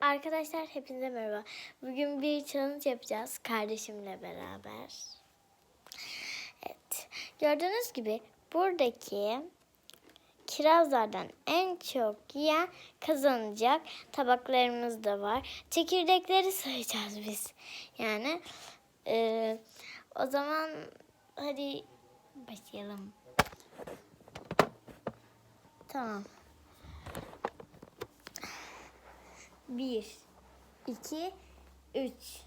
Arkadaşlar hepinize merhaba. Bugün bir challenge yapacağız kardeşimle beraber. Evet. Gördüğünüz gibi buradaki kirazlardan en çok yiyen kazanacak. Tabaklarımız da var. Çekirdekleri sayacağız biz. Yani e, o zaman hadi başlayalım. Tamam. Bir, iki, üç.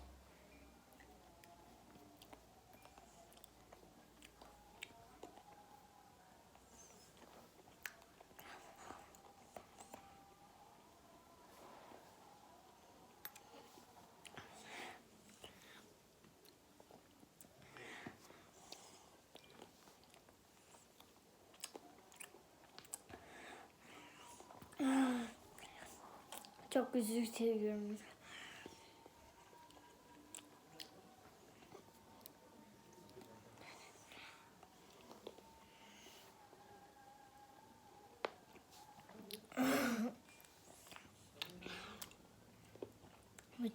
Çok üzücü seviyorum. Bu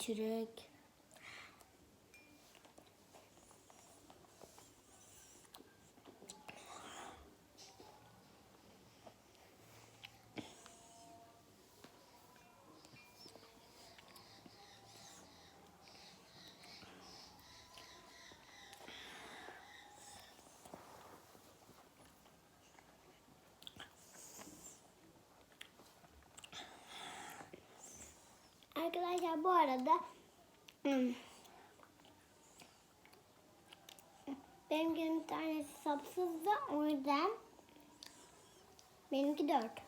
Arkadaşlar bu arada hmm, benimkinin bir tanesi sapsızdı o yüzden benimki dört.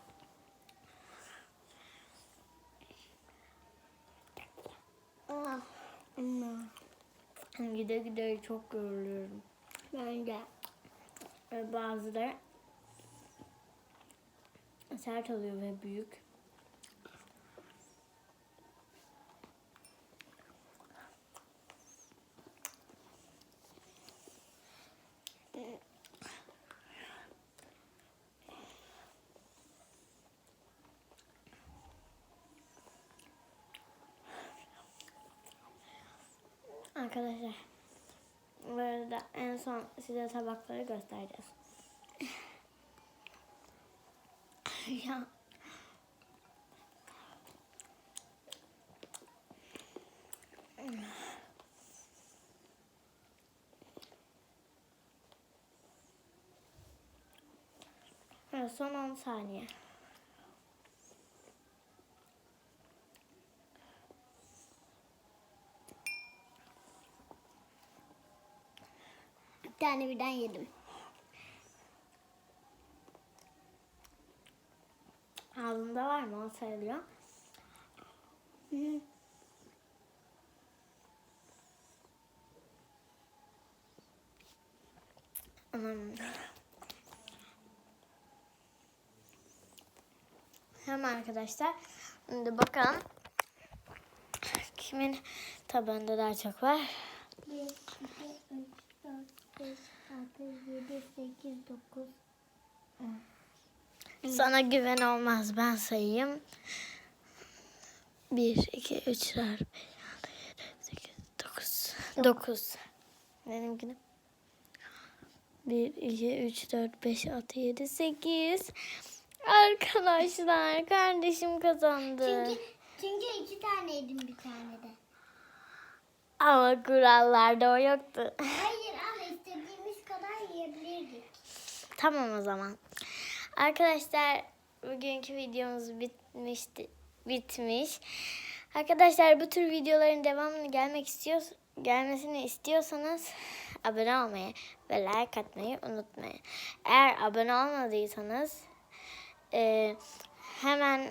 Ah, ama gide gide çok yoruluyorum. Ben de. Ve bazıları sert oluyor ve büyük. Arkadaşlar bu arada en son size tabakları göstereceğiz. ya son 10 saniye. Tane birden yedim. Ağzında var mı? O sayılıyor. Hı. Anam. Hemen arkadaşlar. Şimdi bakalım. Kimin tabağında daha çok var? 1, 2, 3, 4, 5, 6, 7, 8, 9, Sana güven olmaz. Ben sayayım. 1, 2, 3, 4, 5, 6, 7, 8, 9. 9. Benimkine. 1, 2, 3, 4, 5, 6, 7, 8. Arkadaşlar kardeşim kazandı. Çünkü, çünkü iki tane yedim bir tane de. Ama kurallarda o yoktu. Hayır ama. Tamam o zaman. Arkadaşlar bugünkü videomuz bitmişti. Bitmiş. Arkadaşlar bu tür videoların devamını gelmek istiyor gelmesini istiyorsanız abone olmayı ve like atmayı unutmayın. Eğer abone olmadıysanız e, hemen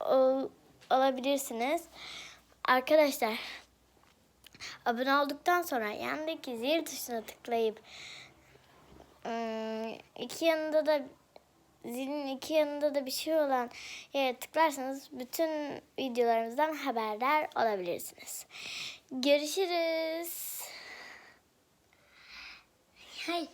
ol, olabilirsiniz. Arkadaşlar abone olduktan sonra yandaki zil tuşuna tıklayıp iki yanında da zilin iki yanında da bir şey olan yere tıklarsanız bütün videolarımızdan haberdar olabilirsiniz. Görüşürüz. Hayır.